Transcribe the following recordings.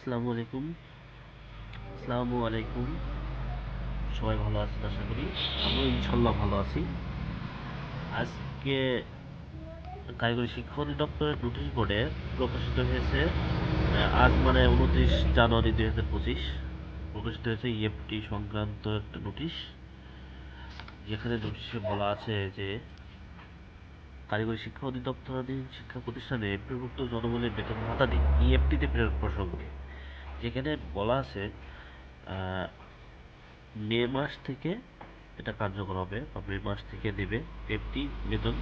আসসালামু আলাইকুম। আসসালামু আলাইকুম। সবাই ভালো আছেন আশা করি? আমিও ইনশাল্লাহ ভালো আছি। আজকে কারিগরি শিক্ষা অধিদপ্তরের নোটিশ বোর্ডে প্রকাশিত হয়েছে আজ মানে উনত্রিশ জানুয়ারি দুই হাজার পঁচিশ, প্রকাশিত হয়েছে ইএফটি সংক্রান্ত একটা নোটিশ। যেখানে নোটিশে বলা আছে যে, কারিগরি শিক্ষা অধিদপ্তরাধীন শিক্ষা প্রতিষ্ঠানে এমপিভুক্ত জনগণের বেতন ভাতাদি ইএফটিতে প্রেরণ প্রসঙ্গে। যেখানে বলা আছে মে মাস থেকে এটা কার্যকর হবে বা মে মাস থেকে দেবে। এফটি বেতন,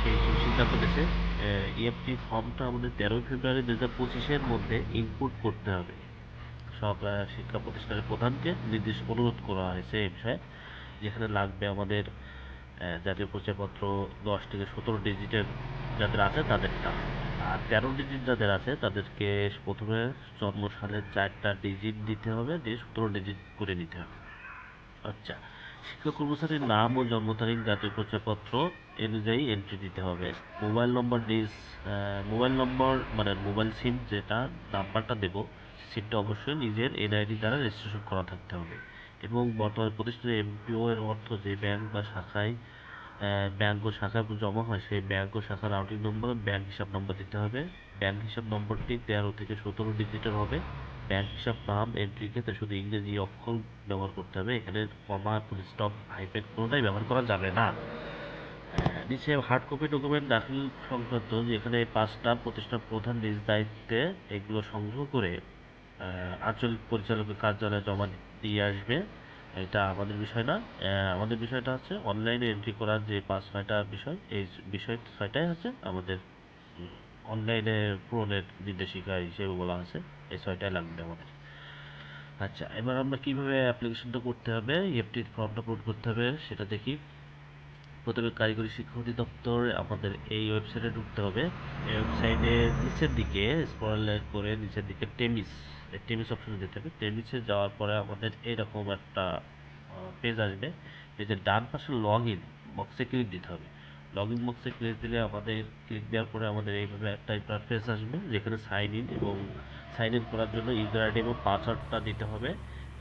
সেই সিদ্ধান্ত নিয়েছে। ইএফটি ফর্মটা আমাদের তেরোই ফেব্রুয়ারি দু হাজার পঁচিশের মধ্যে ইনপুট করতে হবে। সব শিক্ষা প্রতিষ্ঠানের প্রধানকে নির্দেশ অনুরোধ করা হয়েছে এই বিষয়ে। যেখানে লাগবে আমাদের জাতীয় পরিচয়পত্র দশ থেকে সতেরো ডিজিটের যাদের আছে তাদেরটা। আর তেরো ডিজিট যাদের আছে, তাদেরকে প্রথমে জন্ম সালের চারটা ডিজিট দিতে হবে, দিয়ে সতেরো ডিজিট করে নিতে হবে। আচ্ছা শিক্ষক কর্মচারীর নাম ও জন্ম তারিখ, জাতীয় পরিচয়পত্র অনুযায়ী এন্ট্রি দিতে হবে। মোবাইল নম্বর ডিস মোবাইল নম্বর মানে মোবাইল সিম যেটা, নাম্বারটা দেব সিমটা অবশ্যই নিজের এনআইডি দ্বারা রেজিস্ট্রেশন করা থাকতে হবে। এবং বর্তমান প্রতিষ্ঠানে এমপিও এর অর্থ যে ব্যাংক বা শাখায় ব্যাংক ও জমা হয়, সেই ব্যাংক ও শাখার আউটিং নম্বর ব্যাংক হিসাব নম্বর দিতে হবে। ব্যাংক হিসাব নম্বরটি তেরো থেকে সতেরো ডিজিটের হবে। ব্যাংক হিসাব নাম এন্ট্রির ক্ষেত্রে শুধু ইংরেজি অক্ষর ব্যবহার করতে হবে। এখানে কমা স্টপ হাইফেন কোনোটাই ব্যবহার করা যাবে না। নিচে হার্ড কপি ডকুমেন্ট দাখিল সংক্রান্ত যেখানে পাঁচটা প্রতিষ্ঠান প্রধান নিজ দায়িত্বে এগুলো সংগ্রহ করে আঞ্চলিক পরিচালকের কার্যালয়ে জমা দিয়ে আসবে। এটা আমাদের বিষয় না। আমাদের বিষয়টা হচ্ছে অনলাইনে এন্ট্রি করার যে পাঁচ, ছয়টা বিষয়, এই বিষয় ছয়টাই হচ্ছে আমাদের অনলাইনে পূরণের নির্দেশিকা হিসেবে বলা আছে এই ছয়টাই লাগবে আমাদের। আচ্ছা এবার আমরা কীভাবে অ্যাপ্লিকেশনটা করতে হবে এফটির ফর্মটা পূরণ করতে হবে সেটা দেখি। প্রথমে কারিগরি শিক্ষা অধিদপ্তর আমাদের এই ওয়েবসাইটে ঢুকতে হবে। এই ওয়েবসাইটে নিচের দিকে স্ক্রল করে নিচের দিকে টেমিস টেমিস অপশনে যেতে হবে। টেমিসে যাওয়ার পরে আমাদের এরকম একটা পেজ আসবে। পেজের ডান পাশে লগ ইন বক্সে ক্লিক দিতে হবে। লগ ইন বক্সে ক্লিক দিলে আমাদের ক্লিক দেওয়ার পরে আমাদের এইভাবে একটা ইন্টারফেস আসবে, যেখানে সাইন ইন এবং সাইন ইন করার জন্য ইউজার আইডি এবং পাসওয়ার্ডটা দিতে হবে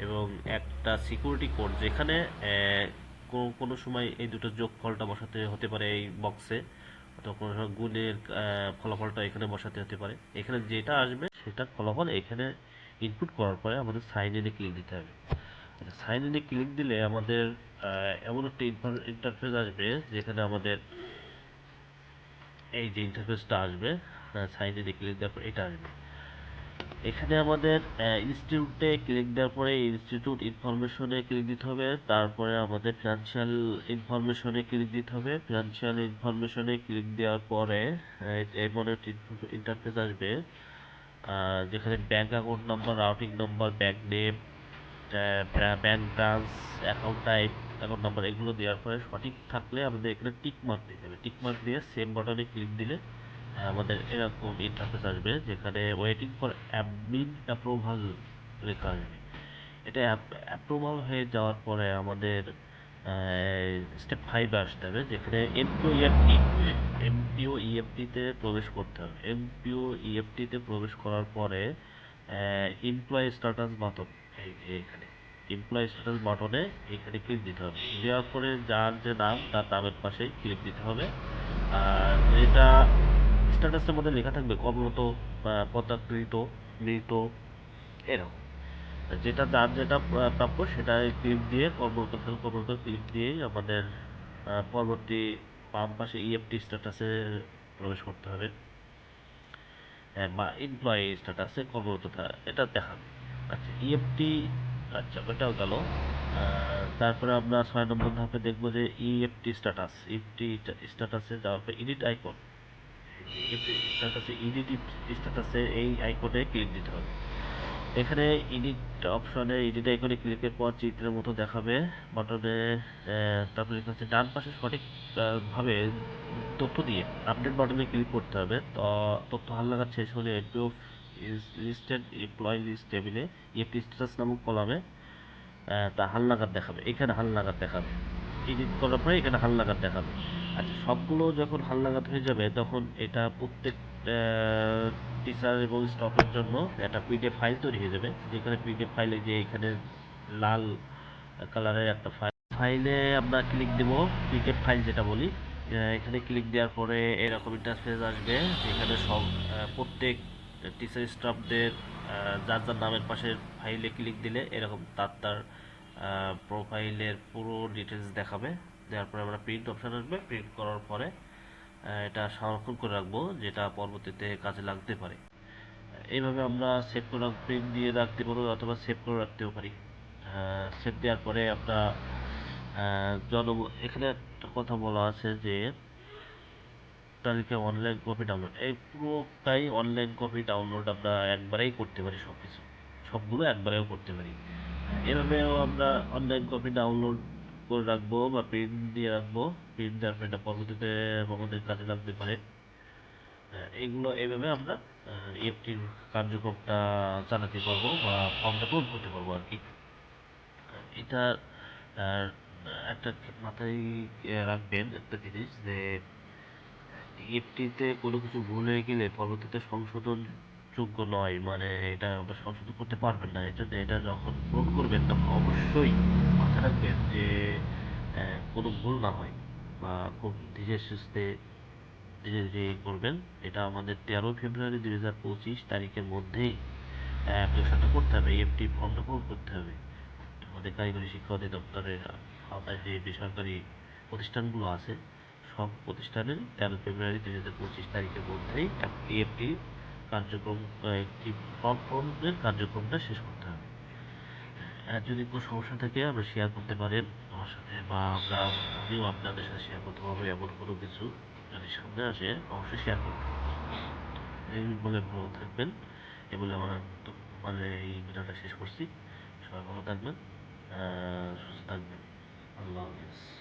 এবং একটা সিকিউরিটি কোড যেখানে কোনো সময় এই দুটো যোগফলটা বসাতে হতে পারে এই বক্সে অথবা কোনো সময় গুণের ফলাফলটা এখানে বসাতে হতে পারে। এখানে যেটা আসবে, সেটা ফলাফল এখানে ইনপুট করার পরে আমাদের সাইন ইনে ক্লিক দিতে হবে। সাইন ইনে ক্লিক দিলে আমাদের এমন একটা ইন্টারফেস আসবে, যেখানে আমাদের এই যে ইন্টারফেসটা আসবে সাইন ইনে ক্লিক দেওয়ার পর এটা আসবে। এখানে আমাদের ইনস্টিটিউটে ক্লিক দেওয়ার পরে ইনস্টিটিউট ইনফরমেশনে ক্লিক দিতে হবে। তারপরে আমাদের ফিনান্সিয়াল ইনফরমেশনে ক্লিক দিতে হবে। ফিনান্সিয়াল ইনফরমেশনে ক্লিক দেওয়ার পরে এমন একটি ইন্টারফেস আসবে। যেখানে bank account number routing number bank name bank branch account type account number এগুলো দেওয়ার পরে সঠিক থাকলে আমাদের এখানে টিক মার্ক দিতে হবে। টিক মার্ক দিয়ে সেম বাটনে ক্লিক দিলে আমাদের এরকম ইন্টারফেস আসবে যেখানে ওয়েটিং ফর অ্যাডমিন অ্যাপ্রুভাল লেখা আসবে এটা অ্যাপ্রুভাল হয়ে যাওয়ার পরে আমাদের স্টেপ ফাইভে আসতে হবে, যেখানে এমপিও ইএফটি এমপিও ইএফটিতে প্রবেশ করতে হবে। এমপিও ইএফটিতে প্রবেশ করার পরে এমপ্লয় স্ট্যাটাস বাটন এখানে এমপ্লয় স্ট্যাটাস বাটনে এখানে ক্লিক দিতে হবে। দেওয়ার পরে যার যে নাম, তার নামের পাশে ক্লিক দিতে হবে। আর যেটা স্ট্যাটাসের মধ্যে লেখা থাকবে কর্মরত পদাকৃত মৃত এরকম। যেটা যার যেটা প্রাপ্য সেটা ক্লিক দিয়ে কর্মরত কর্মরত ক্লিক দিয়েই আমাদের পরবর্তী বাম পাশে ইএফটি স্ট্যাটাসে প্রবেশ করতে হবে। হ্যাঁ, বা এমপ্লয়ি স্ট্যাটাসে কর্মরত থাকা এটা দেখাবে আচ্ছা ইএফটি আচ্ছা ওটাও গেল। তারপরে আমরা ছয় নম্বর ধাপে দেখব যে ইএফটি স্ট্যাটাস ইএফটি স্ট্যাটাসে যাওয়ার পর এডিট আইকন স্ট্যাটাসে এডিট স্ট্যাটাসে এই আইকনে ক্লিক দিতে হবে। এখানে এডিট অপশনে এডিট আইকনে ক্লিকের পর চিত্রের মতো দেখাবে। বাটনে তারপরে লেখা হচ্ছে ডান পাশে সঠিক আহ, ভাবে তথ্য দিয়ে আপডেট বাটনে ক্লিক করতে হবে। তো তথ্য হালনাগাদ শেষ হলে এপিও লিস্টেড এমপ্লয় লিস্ট টেবিলে ইএফটি স্ট্যাটাস নামক কলামে তা হালনাগাদ দেখাবে। এখানে হালনাগাদ দেখাবে। এডিট করার পরে এখানে হালনাগাদ দেখাবে। আচ্ছা সবগুলো যখন হালনাগাদ হয়ে যাবে, তখন এটা প্রত্যেক টিচার এবং স্টকের জন্য একটা পিডিএফ ফাইল তৈরি হয়ে যাবে। যেখানে পিডিএফ ফাইলে যে এখানে লাল কালারের একটা ফাইল ফাইলে আমরা ক্লিক দেব পিডিএফ ফাইল যেটা বলি। এখানে ক্লিক দেওয়ার পরে এরকম ইন্টারফেস আসবে, যেখানে সব প্রত্যেক টিচার স্টাফদের যার যার নামের পাশে ফাইলে ক্লিক দিলে এরকম তার তার প্রোফাইলের পুরো ডিটেলস দেখাবে। দেওয়ার পরে আমরা প্রিন্ট অপশান আসবে। প্রিন্ট করার পরে এটা সংরক্ষণ করে রাখব, যেটা পরবর্তীতে কাজে লাগতে পারে। এইভাবে আমরা সেভ করে প্রিন্ট দিয়ে রাখতে পারব অথবা সেভ করে রাখতেও পারি। সেভ দেওয়ার পরে আমরা জন এখানে একটা কথা বলা আছে যে তাদেরকে অনলাইন কপি ডাউনলোড এই পুরোটাই অনলাইন কপি ডাউনলোড আমরা একবারেই করতে পারি সব কিছু সবগুলো একবারেও করতে পারি। এভাবেও আমরা অনলাইন কপি ডাউনলোড করে রাখব বা প্রিন্ট দিয়ে রাখব। প্রিন্ট দেওয়ার পর এটা পরবর্তীতে আমাদের কাজে লাগতে পারে। এগুলো এইভাবে আমরা এফটির কার্যক্রমটা চালাতে পারব বা ফর্মটা পূরণ করতে পারব আর কি। এটা একটা মাথায় রাখবেন একটা জিনিস যে ইএফটিতে কোনো কিছু ভুল হয়ে গেলে পরবর্তীতে সংশোধন যোগ্য নয় মানে এটা সংশোধন করতে পারবেন না। জন্য এটা যখন পূরণ করবেন, তখন অবশ্যই মাথায় রাখবেন যে কোনো ভুল না হয় বা খুব ধীরে সুস্থে ধীরে ধীরে করবেন। এটা আমাদের তেরো ফেব্রুয়ারি দুই হাজার পঁচিশ তারিখের মধ্যেই অ্যাপ্লিকেশনটা করতে হবে ইএফটি ফর্মটা পূরণ করতে হবে। আমাদের কারিগরি শিক্ষা অধিদপ্তরের আওতায় যে বেসরকারি প্রতিষ্ঠানগুলো আছে, সব প্রতিষ্ঠানের তেরো ফেব্রুয়ারি দুই হাজার পঁচিশ তারিখের মধ্যেই ইএফটি কার্যক্রম একটি ফর্ম কার্যক্রমটা শেষ করতে হবে। আর যদি কোনো সমস্যা থাকে, আমরা শেয়ার করতে পারেন আমার সাথে, বা আমরা আমিও আপনাদের সাথে শেয়ার করতে পারব, এমন কোনো কিছু যদি সামনে আসে, অবশ্যই শেয়ার করবেন। এই বলে ভালো থাকবেন। এ বলে আমার মানে এই ভিডিওটা শেষ করছি। সবাই ভালো থাকবেন সুস্থ থাকবেন। আল্লাহ হাফিজ।